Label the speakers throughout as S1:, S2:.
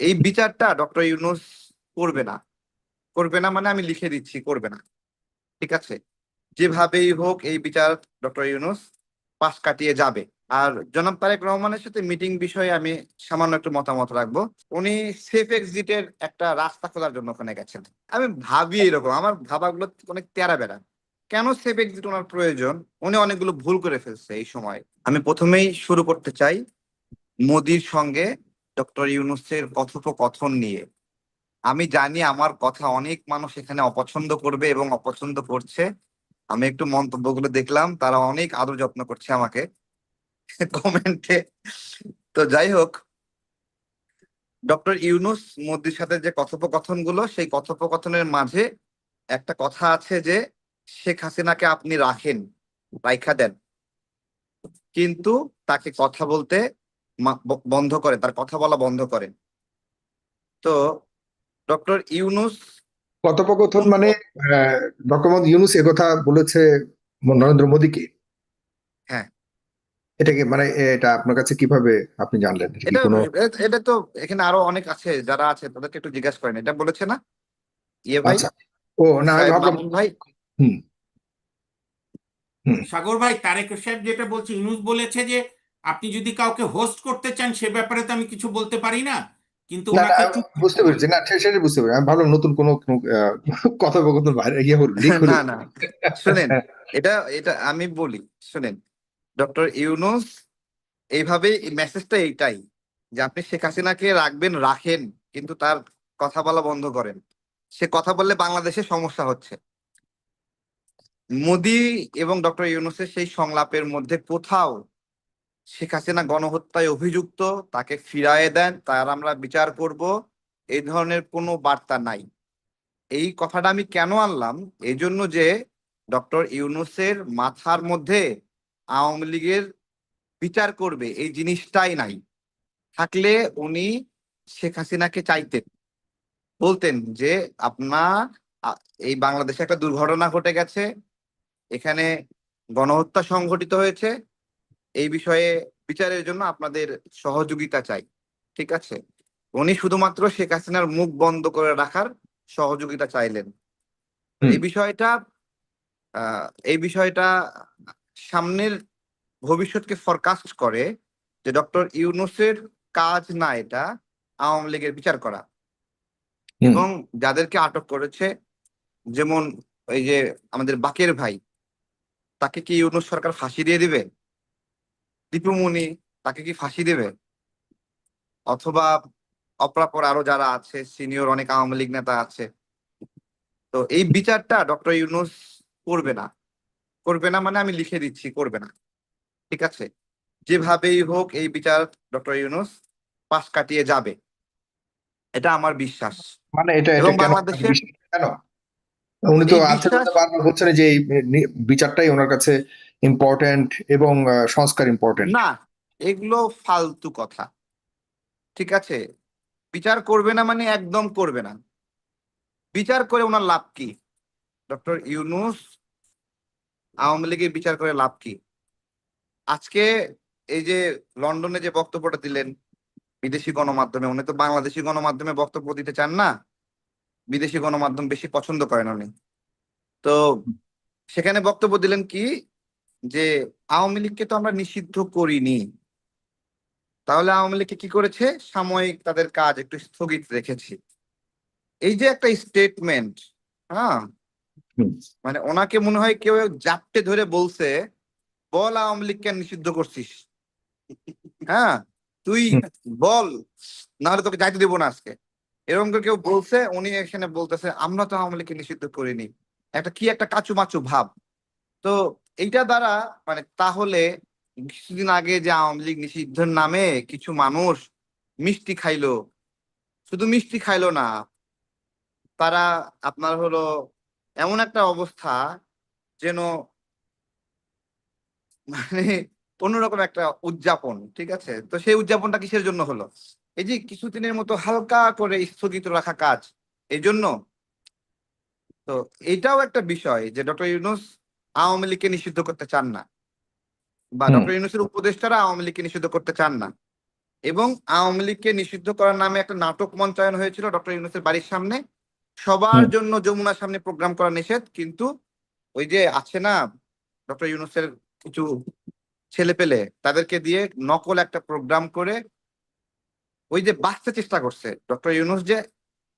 S1: এই বিচারটা ডক্টর ইউনুস করবে না। করবে না মানে আমি লিখে দিচ্ছি, করবে না। ঠিক আছে? যেভাবেই হোক এই বিচার ডক্টর ইউনুস পাশ কাটিয়ে যাবে। আর জনাব তারেক রহমানের সাথে মিটিং বিষয়ে আমি সামান্য একটু মতামত রাখব। উনি সেফ এক্সিটের একটা রাস্তা খোলার জন্য ওখানে গেছেন। আমি ভাবি এরকম, আমার ভাবাগুলো অনেক তেরা বেড়া। কেন সেফ এক্সিট ওনার প্রয়োজন? উনি অনেকগুলো ভুল করে ফেলছে এই সময়। আমি প্রথমেই শুরু করতে চাই মোদির সঙ্গে ডক্টর ইউনুসের কথোপকথন নিয়ে। আমি জানি আমার কথা অনেক মানুষ এখানে অপছন্দ করবে এবং অপছন্দ করছে। আমি একটু মন্তব্যগুলো দেখলাম, তারা অনেক আদর যত্ন করছে আমাকে কমেন্টে। তো যাই হোক, ডক্টর ইউনুস মোদির সাথে যে কথোপকথনগুলো সেই কথোপকথনের মাঝে একটা কথা আছে যে, শেখ হাসিনাকে আপনি রাখেন, রাইখা দেন। কিন্তু তাকে কথা বলতে বন্ধ করেন তার কথা বলা বন্ধ করেন তো ডক্টর ইউনুস
S2: কথোপকথন মানে ডক্টর ইউনুস কথা বলেছে নরেন্দ্র মোদীকে।
S1: হ্যাঁ।
S2: এটা কি মানে এটা আপনার কাছে কীভাবে আপনি জানলেন? এটা
S1: তো এখানে আরও অনেক আছে যারা আছে তাদেরকে একটু জিজ্ঞাসা করেন। এটা বলেছে না? ইয়ে ভাই?
S2: আচ্ছা। ও না
S1: ভাই?
S2: হুম।
S3: সাগর ভাই তারেক সাহেব যেটা বলছে ইউনুস বলেছে যে আপনি যদি কাউকে হোস্ট করতে চান সে ব্যাপারে তো আমি কিছু বলতে পারি না। কিন্তু
S2: বুঝতে পেরেছি। না সেটা বুঝতে পেরেছি। আমি ভাবলাম নতুন কোনো কথোপকথন বাইরে ইয়ে হলো
S1: না না শুনেন এটা এটা আমি বলি শুনেন ডক্টর ইউনুস এইভাবে মেসেজটা এইটাই যে আপনি শেখ হাসিনাকে রাখবেন রাখেন কিন্তু তার কথা বলা বন্ধ করেন। সে কথা বললে বাংলাদেশে সমস্যা হচ্ছে। মোদি এবং ডক্টর ইউনুসের সেই সংলাপের মধ্যে কোথাও শেখ হাসিনা গণহত্যায় অভিযুক্ত, তাকে ফিরায়ে দেন, তার আমরা বিচার করব এই ধরনের কোনো বার্তা নাই। এই কথাটা আমি কেন আনলাম? এই জন্য যে ডক্টর ইউনুসের মাথার মধ্যে আওয়ামী লীগের বিচার করবে, এই জিনিসটাই নাই। থাকলে উনি শেখ হাসিনাকে চাইতেন। বলতেন যে আপনার এই বাংলাদেশে একটা দুর্ঘটনা ঘটে গেছে, এখানে গণহত্যা সংঘটিত হয়েছে এই বিষয়ে বিচারের জন্য আপনাদের সহযোগিতা চাই ঠিক আছে? উনি শুধুমাত্র শেখ হাসিনার মুখ বন্ধ করে রাখার সহযোগিতা চাইলেন। এই বিষয়টা এই বিষয়টা সামনের ভবিষ্যৎকে ফরকাস্ট করে যে ডক্টর ইউনুসের কাজ না এটা আওয়ামী লীগের বিচার করা। এবং যাদেরকে আটক করেছে যেমন এই যে আমাদের বাকের ভাই তাকে কি ইউনুস সরকার ফাঁসি দিয়ে দিবে? দীপুমণি তাকে কি ফাঁসি দেবে? অথবা অপরাপর আরও যারা আছে সিনিয়র অনেক আওয়ামী লীগ নেতা আছে তো এই বিচারটা ডক্টর ইউনুস করবে না। করবে না মানে আমি লিখে দিচ্ছি করবে না। ঠিক আছে? যেভাবেই হোক এই বিচার ডক্টর ইউনুস পাশ কাটিয়ে যাবে। এটা আমার বিশ্বাস।
S2: মানে এটা
S1: এবং বাংলাদেশের-
S2: কেন? উনি তো
S1: এই
S2: আছে
S1: বিশ্বাস-
S2: বারবার বলছেন যে বিচারটাই ওনার কাছে ইম্পর্টেন্ট এবং সংস্কার ইম্পর্টেন্ট
S1: না, এগুলো ফালতু কথা। ঠিক আছে? বিচার করবে না মানে একদম করবে না। বিচার করে ওনার লাভ কি? ডক্টর ইউনুস আওয়ামী লীগের বিচার করে লাভ কি? আজকে এই যে লন্ডনে যে বক্তব্যটা দিলেন, বিদেশি গণমাধ্যমে, উনি তো বাংলাদেশি গণমাধ্যমে বক্তব্য দিতে চান না? বিদেশি গণমাধ্যম বেশি পছন্দ করেন উনি। তো সেখানে বক্তব্য দিলেন কি যে আওয়ামী লীগকে তো আমরা নিষিদ্ধ করিনি। তাহলে আওয়ামী লীগকে কি করেছে? সাময়িক তাদের কাজ একটু স্থগিত রেখেছি। এই যে একটা স্টেটমেন্ট হ্যাঁ? মানে ওনাকে মনে হয় কেউ জাপটে ধরে বলছে বল আওয়ামী লীগকে নিষিদ্ধ করছিস। হ্যাঁ? তুই বল নাহলে তোকে যাইতে দেবো না আজকে। এরকম করে কেউ বলছে উনি এখানে বলতেছে আমরা তো আওয়ামী লীগকে নিষিদ্ধ করিনি। একটা কি একটা কাচুমাচু ভাব। তো এইটা দ্বারা মানে তাহলে কিছুদিন আগে যে আওয়ামী লীগ নিষিদ্ধের নামে কিছু মানুষ মিষ্টি খাইলো, শুধু মিষ্টি খাইলো না, তারা আপনার হলো এমন একটা অবস্থা যেন মানে অন্যরকম একটা উদযাপন, ঠিক আছে? তো সেই উদযাপনটা কিসের জন্য হলো? এই যে কিছুদিনের মতো হালকা করে স্থগিত রাখা কাজ এই জন্য তো এটাও একটা বিষয় যে ডক্টর ইউনুস আওয়ামী লীগকে নিষিদ্ধ করতে চান না বা ডক্টর ইউনুসের উপদেষ্টারা আওয়ামী লীগকে নিষিদ্ধ করতে চান না। এবং আওয়ামী লীগকে নিষিদ্ধ করার নামে একটা নাটক মঞ্চায়ন হয়েছিল ডক্টর ইউনুসের বাড়ির সামনে। সবার জন্য যমুনার সামনে প্রোগ্রাম করা নিষেধ কিন্তু ওই যে আছে না ডক্টর ইউনুসের কিছু ছেলে পেলে তাদেরকে দিয়ে নকল একটা প্রোগ্রাম করে ওই যে বাঁচতে চেষ্টা করছে। ডক্টর ইউনুস যে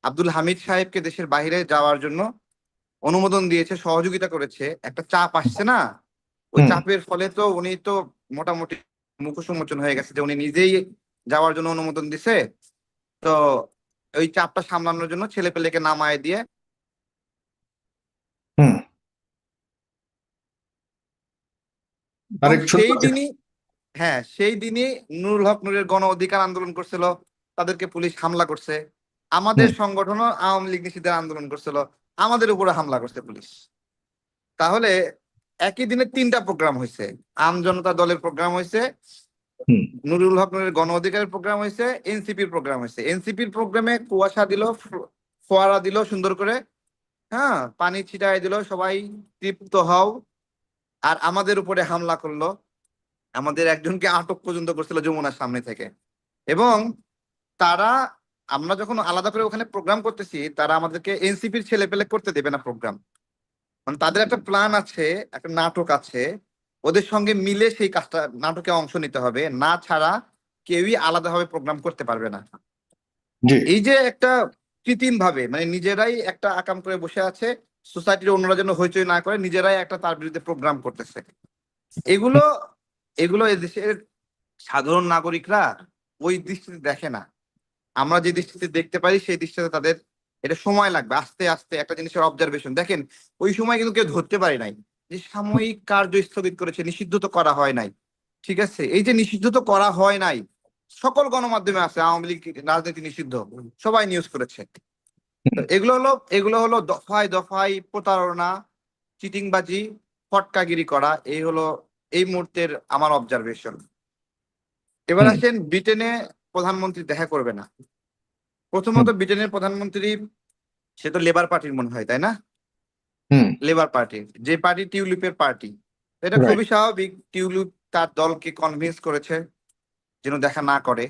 S1: আব্দুল হামিদ সাহেবকে দেশের বাইরে যাওয়ার জন্য অনুমোদন দিয়েছে সহযোগিতা করেছে। একটা চাপ আসছে না? ওই চাপের ফলে তো উনি তো মোটামুটি মুখোন্মোচন হয়ে গেছে যে উনি নিজেই যাওয়ার জন্য অনুমোদন দিছে। তো ওই চাপটা সামলানোর জন্য ছেলে পেলেকে নামায় দিয়ে সেই দিনই হ্যাঁ সেই দিনই নুরুল হক নুরের গণ অধিকার আন্দোলন করছিল। তাদেরকে পুলিশ হামলা করছে। আমাদের। সংগঠনও আওয়ামী লীগ নিষিদ্ধের আন্দোলন করছিল। আমাদের উপরে হামলা করছে পুলিশ। তাহলে একই দিনে তিনটা প্রোগ্রাম হয়েছে আম জনতা দলের প্রোগ্রাম হয়েছে নুরুল হক নুরের গণ অধিকারের প্রোগ্রাম হয়েছে এনসিপির প্রোগ্রাম হয়েছে এনসিপির প্রোগ্রামে কুয়াশা দিল ফোয়ারা দিল সুন্দর করে। হ্যাঁ পানি ছিটায় দিল সবাই তৃপ্ত হও। আর আমাদের উপরে হামলা করল। আমাদের একজনকে আটক পর্যন্ত করছিল যমুনার সামনে থেকে। এবং তারা আমরা যখন আলাদা করে ওখানে প্রোগ্রাম করতেছি তারা আমাদেরকে এনসিপির ছেলে পেলে করতে দেবে না প্রোগ্রাম মানে তাদের একটা প্ল্যান আছে একটা নাটক আছে। ওদের সঙ্গে মিলে সেই কাজটা নাটকে অংশ নিতে হবে। না ছাড়া কেউই আলাদাভাবে প্রোগ্রাম করতে পারবে না। এই যে একটা কৃত্রিম ভাবে মানে নিজেরাই একটা আকাম করে বসে আছে সোসাইটির অন্যরা যেন হইচই না করে নিজেরাই একটা তার বিরুদ্ধে প্রোগ্রাম করতেছে। এগুলো এগুলো এদেশের সাধারণ নাগরিকরা ওই দৃষ্টিতে দেখে না। আমরা যে দৃষ্টিতে দেখতে পারি সেই দৃষ্টিতে তাদের এটা সময় লাগবে আস্তে আস্তে একটা জিনিসের অবজারভেশন দেখেন ওই সময় কিন্তু কেউ ধরতে পারে নাই যে সাময়িক কার্য স্থগিত করেছে নিষিদ্ধ তো করা হয় নাই। ঠিক আছে? এই যে নিষিদ্ধ তো করা হয় নাই সকল গণমাধ্যমে আছে আওয়ামী লীগ রাজনীতি নিষিদ্ধ সবাই নিউজ করেছে। এগুলো হলো এগুলো হলো দফায় দফায় প্রতারণা চিটিংবাজি ফটকাগিরি করা এই হলো এই মুহূর্তের আমার অবজারভেশন এবার। আসেন ব্রিটেনে প্রধানমন্ত্রী দেখা করবে না। প্রথমত ব্রিটেনের প্রধানমন্ত্রী সে তো লেবার পার্টির মনে হয় তাই না? লেবার পার্টির যে পার্টি টিউলিপের পার্টি এটা খুবই স্বাভাবিক টিউলিপ তার দলকে কনভিন্স করেছে যেন দেখা না করে।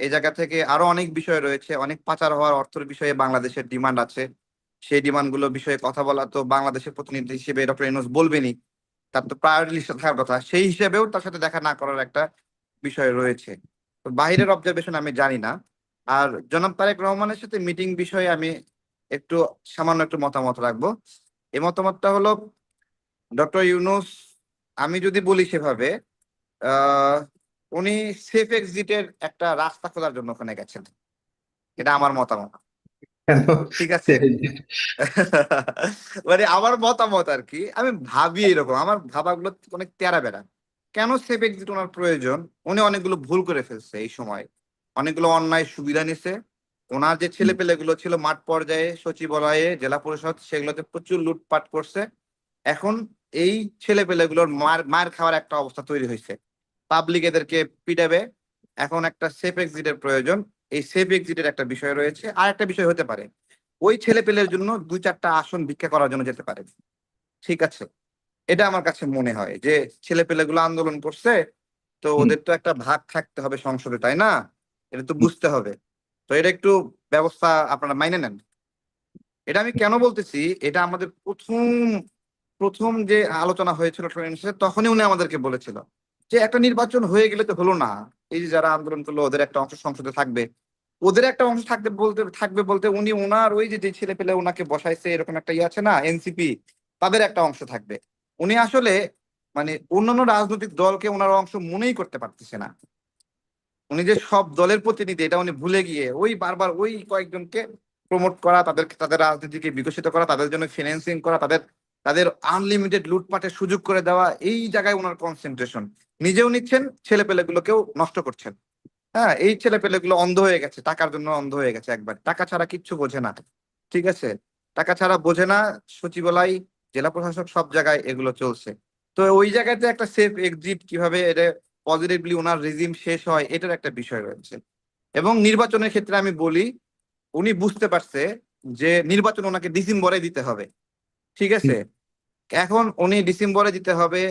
S1: এই জায়গা থেকে আরও অনেক বিষয় রয়েছে অনেক পাচার হওয়ার অর্থের বিষয়ে বাংলাদেশের ডিমান্ড আছে। সেই ডিমান্ডগুলো বিষয়ে কথা বলা তো বাংলাদেশের প্রতিনিধি হিসেবে ডক্টর ইউনূস বলবেনই তার তো প্রায়োরিটি লিস্টে থাকার কথা। সেই হিসেবেও তার সাথে দেখা না করার একটা বিষয় রয়েছে। বাহিরের অবজারভেশন আমি জানি না। আর জনাব তারেক রহমানের সাথে মিটিং বিষয়ে আমি একটু সামান্য একটু মতামত রাখব। এই মতামতটা হলো ডক্টর ইউনুস আমি যদি বলি সেভাবে আহ উনি সেফ এক্সিটের একটা রাস্তা খোলার জন্য ওখানে গেছেন। এটা আমার মতামত। ঠিক আছে? মানে আমার মতামত আর কি। আমি ভাবি এরকম। আমার ভাবাগুলো অনেক তেরা বেড়া কেন সেফ এক্সিট ওনার প্রয়োজন? উনি অনেকগুলো ভুল করে ফেলছে এই সময়। অনেকগুলো অন্যায় সুবিধা নিছে। ওনার যে ছেলে পেলেগুলো ছিল মাঠ পর্যায়ে সচিবালয়ে জেলা পরিষদ সেগুলোতে প্রচুর লুটপাট করছে। এখন এই ছেলে পেলেগুলোর মার মার খাওয়ার একটা অবস্থা তৈরি হয়েছে। পাবলিক এদেরকে পিটাবে। এখন একটা সেফ এক্সিটের প্রয়োজন। এই সেফ এক্সিটের একটা বিষয় রয়েছে। আর একটা বিষয় হতে পারে। ওই ছেলে পেলের জন্য দুই চারটা আসন ভিক্ষা করার জন্য যেতে পারে। ঠিক আছে। এটা আমার কাছে মনে হয় যে ছেলে পেলেগুলো আন্দোলন করছে তো ওদের তো একটা ভাগ থাকতে হবে সংসদে তাই না? এটা তো বুঝতে হবে। তো এটা একটু ব্যবস্থা আপনারা মাইনে নেন। এটা আমি কেন বলতেছি এটা আমাদের প্রথম প্রথম যে আলোচনা হয়েছিল তখনই উনি আমাদেরকে বলেছিল যে একটা নির্বাচন হয়ে গেলে তো হলো না। এই যে যারা আন্দোলন করল ওদের একটা অংশ সংসদে থাকবে। ওদের একটা অংশ থাকবে বলতে থাকবে বলতে উনি ওনার ওই যে যে ছেলে পেলে ওনাকে বসাইছে এরকম একটা ইয়ে আছে না এনসিপি তাদের একটা অংশ থাকবে। উনি আসলে মানে অন্যান্য রাজনৈতিক দলকে ওনার অংশ মনেই করতে পারতেছে না। উনি যে সব দলের প্রতিনিধি, এটা উনি ভুলে গিয়ে ওই বারবার ওই কয়েকজনকে প্রমোট করা, তাদেরকে, তাদের রাজনীতিকে বিকশিত করা, তাদের জন্য ফিনান্সিং করা, তাদের তাদের আনলিমিটেড লুটপাটের সুযোগ করে দেওয়া, এই জায়গায় ওনার কনসেন্ট্রেশন নিজেও নিচ্ছেন ছেলে পেলেগুলোকেও নষ্ট করছেন। হ্যাঁ এই ছেলে পেলেগুলো অন্ধ হয়ে গেছে, টাকার জন্য অন্ধ হয়ে গেছে একবার। টাকা ছাড়া কিচ্ছু বোঝে না। ঠিক আছে? টাকা ছাড়া বোঝে না সচিবালয় জেলা প্রশাসক সব জায়গায় এগুলো চলছে। তো ওই জায়গাতে একটা সেফ এক্সিট কীভাবে এটা পজিটিভলি ওনার রিজিম শেষ হয় এটার একটা বিষয় রয়েছে। এবং নির্বাচনের ক্ষেত্রে আমি বলি উনি বুঝতে পারছে যে নির্বাচন ওনাকে ডিসেম্বরে দিতে হবে। ঠিক আছে? এখন উনি ডিসেম্বরে দিতে হবে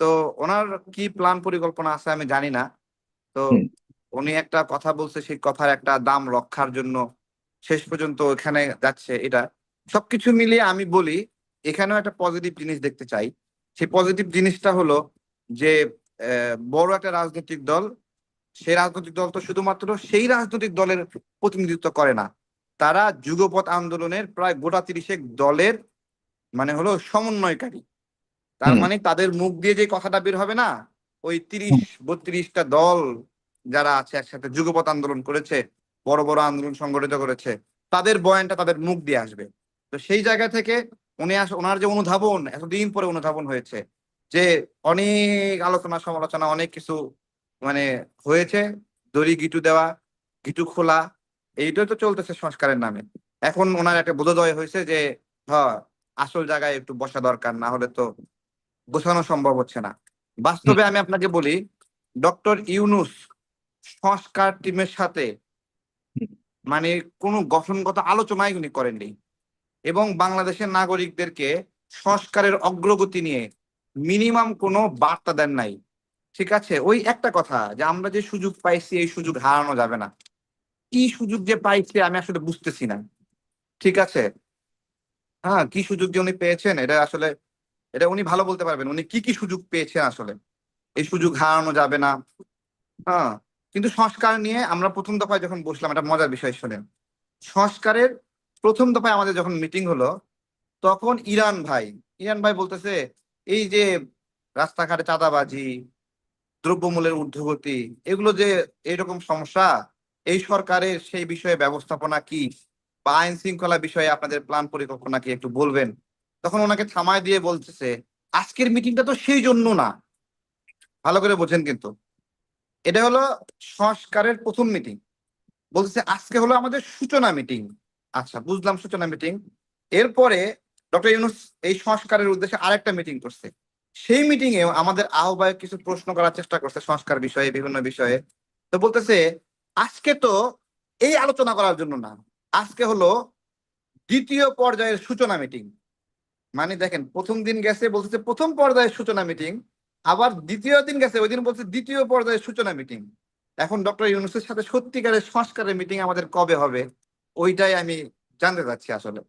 S1: তো ওনার কি প্ল্যান পরিকল্পনা আছে আমি জানি না। তো উনি একটা কথা বলছে সেই কথার একটা দাম রক্ষার জন্য শেষ পর্যন্ত এখানে যাচ্ছে এটা। সবকিছু মিলিয়ে আমি বলি এখানেও একটা পজিটিভ জিনিস দেখতে চাই। সেই পজিটিভ জিনিসটা হলো যে বড় একটা রাজনৈতিক দল সেই রাজনৈতিক দল তো শুধুমাত্র সেই রাজনৈতিক দলের প্রতিনিধিত্ব করে না। তারা যুগপৎ আন্দোলনের প্রায় গোটা তিরিশেক দলের মানে হলো সমন্বয়কারী। তার মানে তাদের মুখ দিয়ে যে কথাটা বের হবে না ওই তিরিশ বত্রিশটা দল যারা আছে একসাথে যুগপৎ আন্দোলন করেছে বড় বড় আন্দোলন সংগঠিত করেছে তাদের বয়ানটা তাদের মুখ দিয়ে আসবে। তো সেই জায়গা থেকে উনি আস ওনার যে অনুধাবন, এতদিন পরে অনুধাবন হয়েছে যে অনেক আলোচনা, সমালোচনা, অনেক কিছু মানে হয়েছে। দড়ি, গিটু দেওয়া, গিটু খোলা, এইটাই তো চলতেছে সংস্কারের নামে। এখন ওনার একটা বোধোদয় হয়েছে যে হ্যাঁ আসল জায়গায় একটু বসা দরকার, না হলে তো গোছানো সম্ভব হচ্ছে না। বাস্তবে আমি আপনাকে বলি, ডক্টর ইউনুস সংস্কার টিমের সাথে মানে কোনো গঠনগত আলোচনাই উনি করেননি। এবং বাংলাদেশের নাগরিকদেরকে সংস্কারের অগ্রগতি নিয়ে মিনিমাম কোনো বার্তা দেন নাই। ঠিক আছে? ওই একটা কথা, যে আমরা যে সুযোগ পাইছি, এই সুযোগ হারানো যাবে না। কি সুযোগ যে পাইছে, আমি আসলে বুঝতেছি না। ঠিক আছে? হ্যাঁ কি সুযোগ যে উনি পেয়েছেন, এটা আসলে, এটা উনি ভালো বলতে পারবেন। উনি কি কি সুযোগ পেয়েছেন আসলে? এই সুযোগ হারানো যাবে না। হ্যাঁ কিন্তু সংস্কার নিয়ে আমরা প্রথম দফায় যখন বসলাম একটা মজার বিষয় শোনেন। সংস্কারের প্রথম দফায় আমাদের যখন মিটিং হলো, তখন ইরান ভাই ইরান ভাই বলতেছে, এই যে রাস্তাঘাটে চাঁদাবাজি, দ্রব্যমূল্যের ঊর্ধ্বগতি, এগুলো যে এরকম সমস্যা, এই সরকারের সেই বিষয়ে ব্যবস্থাপনা কি? বা আইন শৃঙ্খলা বিষয়ে আপনাদের প্ল্যান পরিকল্পনা কি একটু বলবেন? তখন ওনাকে থামায় দিয়ে বলতেছে, আজকের মিটিংটা তো সেই জন্য না। ভালো করে বোঝেন কিন্তু। এটা হলো সংস্কারের প্রথম মিটিং বলতেছে, আজকে হলো আমাদের সূচনা মিটিং আচ্ছা বুঝলাম, সূচনা মিটিং এরপরে ডক্টর ইউনুস এই সংস্কারের উদ্দেশ্যে আরেকটা মিটিং করছে। সেই মিটিং এও আমাদের আহ্বায়ক কিছু প্রশ্ন করার চেষ্টা করছে সংস্কার বিষয়ে, বিভিন্ন বিষয়ে। তো বলতেছে, আজকে তো এই আলোচনা করার জন্য না। আজকে হলো দ্বিতীয় পর্যায়ের সূচনা মিটিং মানে দেখেন, প্রথম দিন গেছে, বলতেছে প্রথম পর্যায়ের সূচনা মিটিং আবার দ্বিতীয় দিন গেছে, ওই দিন বলছে দ্বিতীয় পর্যায়ের সূচনা মিটিং এখন ডক্টর ইউনুসের সাথে সত্যিকারের সংস্কারের মিটিং আমাদের কবে হবে? ওইটাই আমি জানতে চাচ্ছি আসলে।